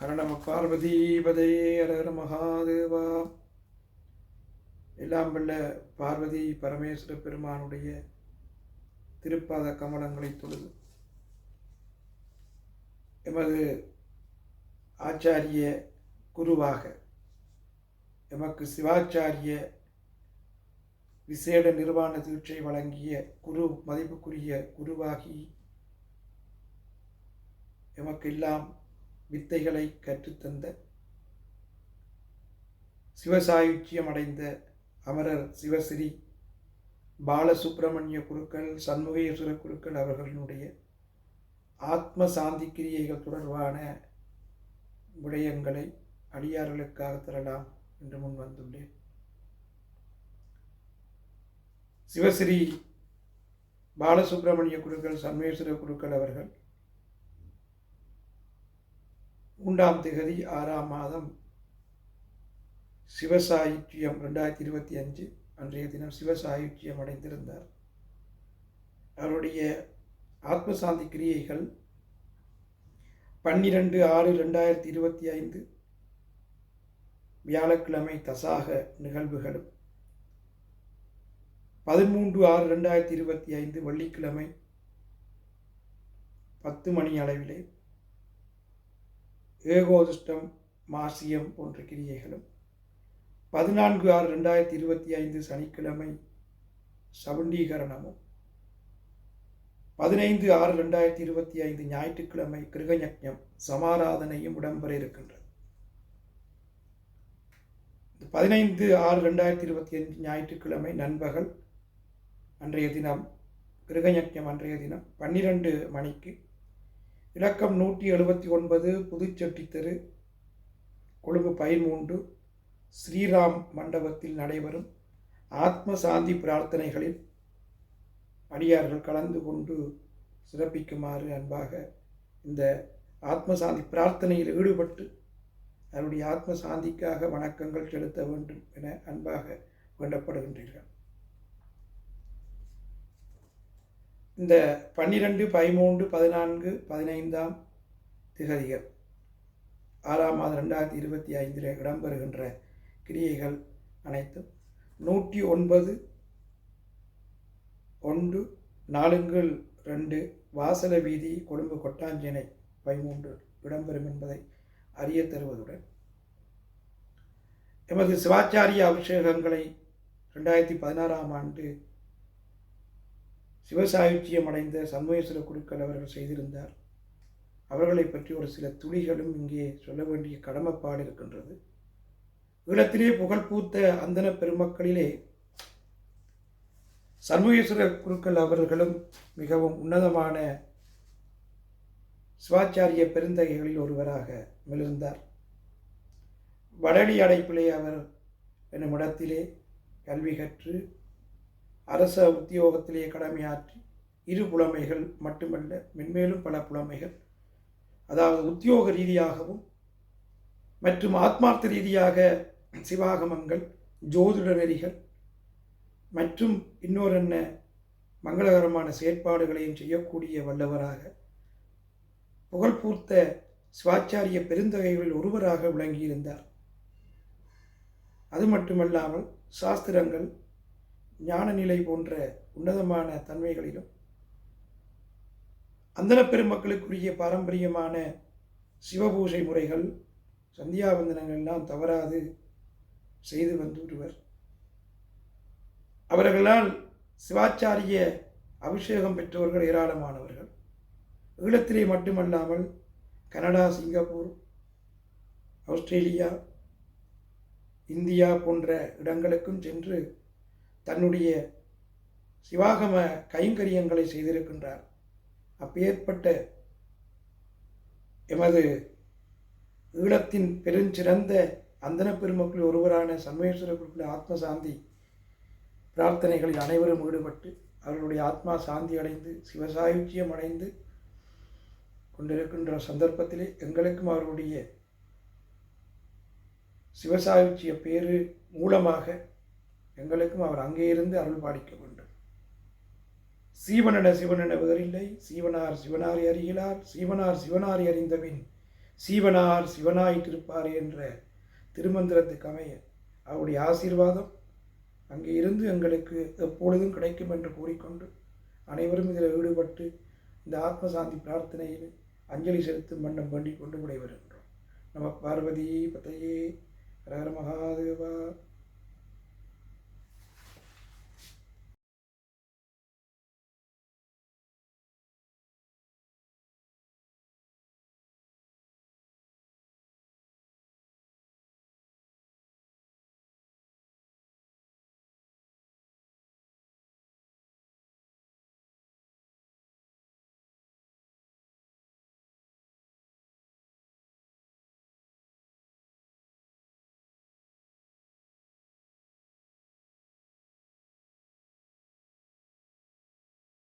ஹர நம பார்வதிபதே ஹர மகாதேவா எல்லாம் வல்ல பார்வதி பரமேஸ்வர பெருமானுடைய திருப்பாத கமலங்களை தொழுது. எமது ஆச்சாரிய குருவாக எமக்கு சிவாச்சாரிய விசேட நிர்வாண தீட்சை வழங்கிய குரு மதிப்புக்குரிய குருவாகி எமக்கெல்லாம் வித்தைகளை கற்றுத்தந்த சிவசாயுச்சியம் அடைந்த அமரர் சிவஸ்ரீ பாலசுப்பிரமணிய குருக்கள் சண்முகேஸ்வர குருக்கள் அவர்களினுடைய ஆத்ம சாந்தி கிரியைகள் தொடர்பான விடயங்களை அடியார்களுக்காக தரலாம் என்று முன் வந்துள்ளேன். சிவஸ்ரீ பாலசுப்பிரமணிய குருக்கள் சண்முகேஸ்வர குருக்கள் அவர்கள் மூன்றாம் திகதி ஆறாம் மாதம் சிவசாயுச்சியம் ரெண்டாயிரத்தி இருபத்தி அஞ்சு அன்றைய தினம் சிவசாயுச்சியம் அடைந்திருந்தார். அவருடைய ஆத்மசாந்தி கிரியைகள் பன்னிரெண்டு ஆறு ரெண்டாயிரத்தி இருபத்தி ஐந்து வியாழக்கிழமை தசாக நிகழ்வுகளும் பதிமூன்று ஆறு ரெண்டாயிரத்தி இருபத்தி ஐந்து வெள்ளிக்கிழமை பத்து மணி அளவிலே ஏகோதிஷ்டம் மாசியம் போன்ற கிரியைகளும். பதினான்கு ஆறு ரெண்டாயிரத்தி இருபத்தி ஐந்து சனிக்கிழமை சவுண்டீகரணமும். பதினைந்து ஆறு ரெண்டாயிரத்தி இருபத்தி ஐந்து ஞாயிற்றுக்கிழமை கிருகஞம் சமாராதனையும் இடம்பெற இருக்கின்றது. பதினைந்து ஆறு ரெண்டாயிரத்தி இருபத்தி அஞ்சு ஞாயிற்றுக்கிழமை நண்பகல் அன்றைய தினம் கிருகஞம் அன்றைய தினம் பன்னிரண்டு மணிக்கு இலக்கம் நூற்றி எழுபத்தி ஒன்பது புதுச்செட்டி தெரு கொழும்பு பதிமூன்று ஸ்ரீராம் மண்டபத்தில் நடைபெறும் ஆத்ம சாந்தி பிரார்த்தனைகளில் அடியார்கள் கலந்து கொண்டு சிறப்பிக்குமாறு அன்பாக இந்த ஆத்ம சாந்தி பிரார்த்தனையில் ஈடுபட்டு அவருடைய ஆத்ம சாந்திக்காக வணக்கங்கள் செலுத்த வேண்டும் என அன்பாக வேண்டப்படுகின்றீர்கள். இந்த பன்னிரெண்டு பதிமூன்று பதினான்கு பதினைந்தாம் திகதிகள் ஆறாம் மாதம் ரெண்டாயிரத்தி இருபத்தி ஐந்தில் இடம்பெறுகின்ற கிரியைகள் அனைத்தும் நூற்றி ஒன்பது ஒன்று நாலுங்கள் ரெண்டு வாசல வீதி கொழும்பு கொட்டாஞ்சேனை பதிமூன்று இடம்பெறும் என்பதை அறிய தருவதுடன் எமது சிவாச்சாரிய அபிஷேகங்களை ரெண்டாயிரத்தி பதினாறாம் ஆண்டு சிவசாகித்யம் அடைந்த சண்முகேஸ்வர குருக்கள் அவர்கள் செய்திருந்தார். அவர்களை பற்றி ஒரு சில துளிகளும் இங்கே சொல்ல வேண்டிய கடமைப்பாடு இருக்கின்றது. ஈழத்திலே புகழ்பூத்த அந்தன பெருமக்களிலே சண்முகேஸ்வர குருக்கள் அவர்களும் மிகவும் உன்னதமான சிவாச்சாரிய பெருந்தகைகளில் ஒருவராக மிளிர்ந்தார். வடலி அடைப்பிலே அவர் என்னும் இடத்திலே கல்வி கற்று அரச உத்தியோகத்திலேயே கடமையாற்றி இரு புலமைகள் மட்டுமல்ல மென்மேலும் பல புலமைகள் அதாவது உத்தியோக ரீதியாகவும் மற்றும் ஆத்மார்த்த ரீதியாக சிவாகமங்கள் ஜோதிட நெறிகள் மற்றும் இன்னொரு என்ன மங்களகரமான செயற்பாடுகளையும் செய்யக்கூடிய வல்லவராக புகழ்பூர்த்த சிவாச்சாரிய பெருந்தகைகளில் ஒருவராக விளங்கியிருந்தார். அது மட்டுமல்லாமல் சாஸ்திரங்கள் ஞான நிலை போன்ற உன்னதமான தன்மைகளிலும் அந்தன பெருமக்களுக்குரிய பாரம்பரியமான சிவபூஜை முறைகள் சந்தியாவந்தனங்கள் எல்லாம் தவறாது செய்து வந்துவிடுவர் அவர்களால் சிவாச்சாரிய அபிஷேகம் பெற்றவர்கள் ஏராளமானவர்கள். ஈழத்திலே மட்டுமல்லாமல் கனடா சிங்கப்பூர் ஆஸ்திரேலியா இந்தியா போன்ற இடங்களுக்கும் சென்று தன்னுடைய சிவாகம கைங்கரியங்களை செய்திருக்கின்றார். அப்பேற்பட்ட எமது ஈழத்தின் பெருஞ்சிறந்த அந்தன பெருமக்கள் ஒருவரான சண்மேஸ்வர குருக்கள் ஆத்மசாந்தி பிரார்த்தனைகளில் அனைவரும் ஈடுபட்டு அவர்களுடைய ஆத்மா சாந்தி அடைந்து சிவசாயுச்சியம் அடைந்து கொண்டிருக்கின்ற சந்தர்ப்பத்திலே எங்களுக்கும் அவருடைய சிவசாயுச்சிய பேரு மூலமாக எங்களுக்கும் அவர் அங்கே இருந்து அருள் பாடிக்க வேண்டும். சீவனென சிவனென வேறில்லை. சீவனார் சிவனாரை அறிகிறார். சீவனார் சிவனாரை அறிந்தபின் சீவனார் சிவனாயிட்டிருப்பார் என்ற திருமந்திரத்துக்கு அமைய அவருடைய ஆசீர்வாதம் அங்கே இருந்து எங்களுக்கு எப்பொழுதும் கிடைக்கும் என்று கூறிக்கொண்டு அனைவரும் இதில் ஈடுபட்டு இந்த ஆத்மசாந்தி பிரார்த்தனையில் அஞ்சலி செலுத்தும் வண்ணம் வேண்டிக் கொண்டு விடைபெறுகின்றோம். நம பார்வதி பதையே. ஹர மகாதேவா.